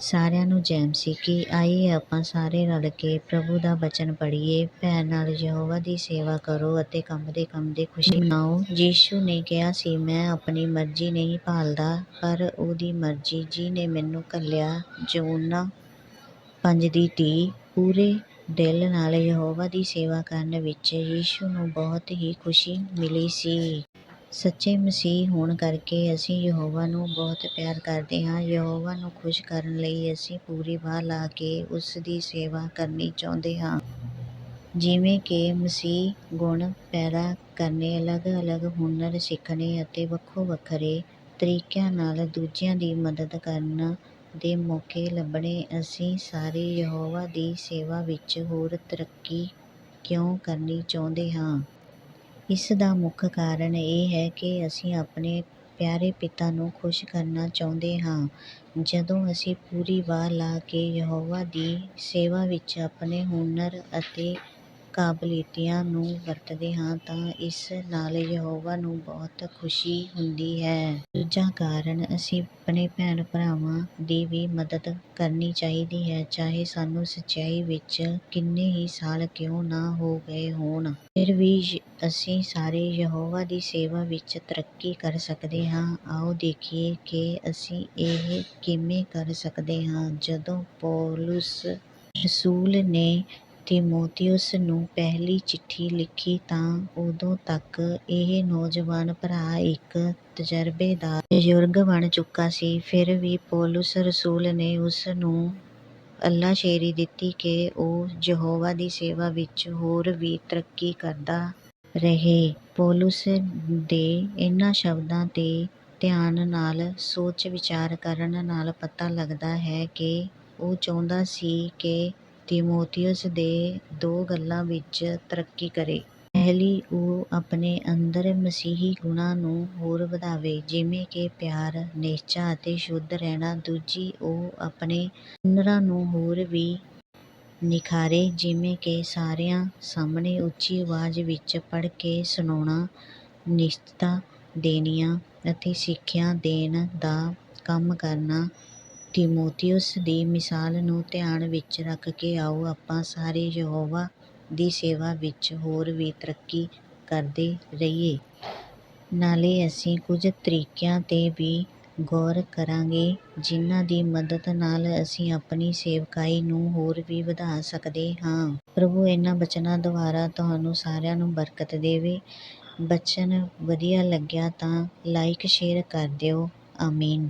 ਸਾਰਿਆਂ ਨੂੰ ਜੈਮ ਸੀ ਕਿ ਆਈਏ ਆਪਾਂ ਸਾਰੇ ਰਲ ਕੇ, ਪ੍ਰਭੂ ਦਾ ਬਚਨ ਪੜ੍ਹੀਏ, ਭੈਣ ਨਾਲ ਯਹੋਵਾ ਦੀ ਸੇਵਾ ਕਰੋ ਅਤੇ ਕੰਬਦੇ ਕੰਮਦੇ ਖੁਸ਼ੀ ਮਨਾਓ। ਯੀਸ਼ੂ ਨੇ ਕਿਹਾ ਸੀ, ਮੈਂ ਆਪਣੀ ਮਰਜ਼ੀ ਨਹੀਂ ਭਾਲਦਾ, ਪਰ ਉਹਦੀ ਮਰਜ਼ੀ ਜਿਹਨੇ ਮੈਨੂੰ ਘੱਲਿਆ ਯੋਨਾ ਪੰਜ ਦੀ ਧੀ, ਪੂਰੇ ਦਿਲ ਨਾਲ ਯਹੋਵਾ ਦੀ ਸੇਵਾ ਕਰਨ ਵਿੱਚ ਯੀਸ਼ੂ ਨੂੰ ਬਹੁਤ ਹੀ ਖੁਸ਼ੀ ਮਿਲੀ ਸੀ। ਸੱਚੇ ਮਸੀਹ ਹੋਣ ਕਰਕੇ ਅਸੀਂ ਯਹੋਵਾ ਨੂੰ ਬਹੁਤ ਪਿਆਰ ਕਰਦੇ ਹਾਂ। ਯਹੋਵਾ ਨੂੰ ਖੁਸ਼ ਕਰਨ ਲਈ ਅਸੀਂ ਪੂਰੀ ਵਾਹ ਲਾ ਕੇ ਉਸ ਦੀ ਸੇਵਾ ਕਰਨੀ ਚਾਹੁੰਦੇ ਹਾਂ। ਜਿਵੇਂ ਕਿ ਮਸੀਹ ਗੁਣ ਪੈਦਾ ਕਰਨੇ, ਅਲੱਗ-ਅਲੱਗ ਹੁਨਰ ਸਿੱਖਣੇ ਅਤੇ ਵੱਖੋ-ਵੱਖਰੇ ਤਰੀਕਿਆਂ ਨਾਲ ਦੂਜਿਆਂ ਦੀ ਮਦਦ ਕਰਨ ਦੇ ਮੌਕੇ ਲੱਭਣੇ, ਅਸੀਂ ਸਾਰੇ ਯਹੋਵਾ ਦੀ ਸੇਵਾ ਵਿੱਚ ਹੋਰ ਤਰੱਕੀ ਕਿਉਂ ਕਰਨੀ ਚਾਹੁੰਦੇ ਹਾਂ? ਇਸ ਦਾ ਮੁੱਖ ਕਾਰਨ ਇਹ ਹੈ ਕਿ ਅਸੀਂ ਆਪਣੇ ਪਿਆਰੇ ਪਿਤਾ ਨੂੰ ਖੁਸ਼ ਕਰਨਾ ਚਾਹੁੰਦੇ ਹਾਂ। ਜਦੋਂ ਅਸੀਂ ਪੂਰੀ ਵਾਹ ਲਾ ਕੇ ਯਹੋਵਾ ਦੀ ਸੇਵਾ ਵਿੱਚ ਆਪਣੇ ਹੁਨਰ ਅਤੇ ਕਾਬਲੀਅਤਾਂ ਨੂੰ ਵਰਤਦੇ ਹਾਂ ਤਾਂ ਇਸ ਨਾਲ ਯਹੋਵਾ ਨੂੰ ਬਹੁਤ ਖੁਸ਼ੀ ਹੁੰਦੀ ਹੈ। ਦੂਜਾ ਕਾਰਨ, ਅਸੀਂ ਆਪਣੇ ਭੈਣ ਭਰਾਵਾਂ ਦੀ ਵੀ ਮਦਦ ਕਰਨੀ ਚਾਹੀਦੀ ਹੈ, ਚਾਹੇ ਸਾਨੂੰ ਸੱਚਾਈ ਵਿੱਚ ਕਿੰਨੇ ਹੀ ਸਾਲ ਕਿਉਂ ਨਾ ਹੋ ਗਏ ਹੋਣ। ਫਿਰ ਵੀ ਅਸੀਂ ਸਾਰੇ ਯਹੋਵਾ ਦੀ ਸੇਵਾ ਵਿੱਚ ਤਰੱਕੀ ਕਰ ਸਕਦੇ ਹਾਂ। ਆਓ ਦੇਖੀਏ ਕਿ ਅਸੀਂ ਇਹ ਕਿਵੇਂ ਕਰ ਸਕਦੇ ਹਾਂ। ਜਦੋਂ ਪੌਲੁਸ ਰਸੂਲ ਨੇ ਤਿਮੋਥਿਉਸ ਨੂੰ ਪਹਿਲੀ ਚਿੱਠੀ ਲਿਖੀ ਤਾਂ ਉਦੋਂ ਤੱਕ ਇਹ ਨੌਜਵਾਨ ਭਰਾ ਇੱਕ ਤਜਰਬੇਦਾਰ ਬਜ਼ੁਰਗ ਬਣ ਚੁੱਕਾ ਸੀ। ਫਿਰ ਵੀ ਪੌਲੁਸ ਰਸੂਲ ਨੇ ਉਸ ਨੂੰ ਅੱਲਾਸ਼ੇਰੀ ਦਿੱਤੀ ਕਿ ਉਹ ਯਹੋਵਾ ਦੀ ਸੇਵਾ ਵਿੱਚ ਹੋਰ ਵੀ ਤਰੱਕੀ ਕਰਦਾ ਰਹੇ। ਪੌਲੁਸ ਦੇ ਇਹਨਾਂ ਸ਼ਬਦਾਂ ਤੇ ਧਿਆਨ ਨਾਲ ਸੋਚ ਵਿਚਾਰ ਕਰਨ ਨਾਲ ਪਤਾ ਲੱਗਦਾ ਹੈ ਕਿ ਉਹ ਚਾਹੁੰਦਾ ਸੀ ਕਿ ਤਿਮੋਥਿਉਸ ਦੇ ਦੋ ਗੱਲਾਂ ਵਿੱਚ ਤਰੱਕੀ ਕਰੇ। ਪਹਿਲੀ, ਉਹ ਆਪਣੇ ਅੰਦਰ ਮਸੀਹੀ ਗੁਣਾਂ ਨੂੰ ਹੋਰ ਵਧਾਵੇ, ਜਿਵੇਂ ਕਿ ਪਿਆਰ, ਨਿਸ਼ਚਾ ਅਤੇ ਸ਼ੁੱਧ ਰਹਿਣਾ। ਦੂਜੀ, ਉਹ ਆਪਣੇ ਹੁਨਰਾਂ ਨੂੰ ਹੋਰ ਵੀ ਨਿਖਾਰੇ, ਜਿਵੇਂ ਕਿ ਸਾਰਿਆਂ ਸਾਹਮਣੇ ਉੱਚੀ ਆਵਾਜ਼ ਵਿੱਚ ਪੜ੍ਹ ਕੇ ਸੁਣਾਉਣਾ, ਨਿਸ਼ਚਤਾ ਦੇਣੀਆਂ ਅਤੇ ਸਿੱਖਿਆ ਦੇਣ ਦਾ ਕੰਮ ਕਰਨਾ। ਤਿਮੋਥਿਉਸ ਦੀ ਮਿਸਾਲ ਨੂੰ ਧਿਆਨ ਵਿੱਚ ਰੱਖ ਕੇ ਆਓ। ਆਪਾਂ ਸਾਰੇ ਯਹੋਵਾ ਦੀ ਸੇਵਾ ਵਿੱਚ ਹੋਰ ਵੀ ਤਰੱਕੀ ਕਰਦੇ ਰਹੀਏ। ਨਾਲੇ ਅਸੀਂ ਕੁਝ ਤਰੀਕਿਆਂ ਤੇ ਵੀ ਗੌਰ ਕਰਾਂਗੇ, ਜਿਨ੍ਹਾਂ ਦੀ ਮਦਦ ਨਾਲ ਅਸੀਂ ਆਪਣੀ ਸੇਵਕਾਈ ਨੂੰ ਹੋਰ ਵੀ ਵਧਾ ਸਕਦੇ ਹਾਂ। ਪ੍ਰਭੂ, ਇਹਨਾਂ ਬਚਨਾਂ ਦੁਆਰਾ ਤੁਹਾਨੂੰ ਸਾਰਿਆਂ ਨੂੰ ਬਰਕਤ ਦੇਵੇ। ਬਚਨ ਵਧੀਆ ਲੱਗਿਆ ਤਾਂ ਲਾਈਕ ਸ਼ੇਅਰ ਕਰ ਦਿਓ। ਆਮੀਨ।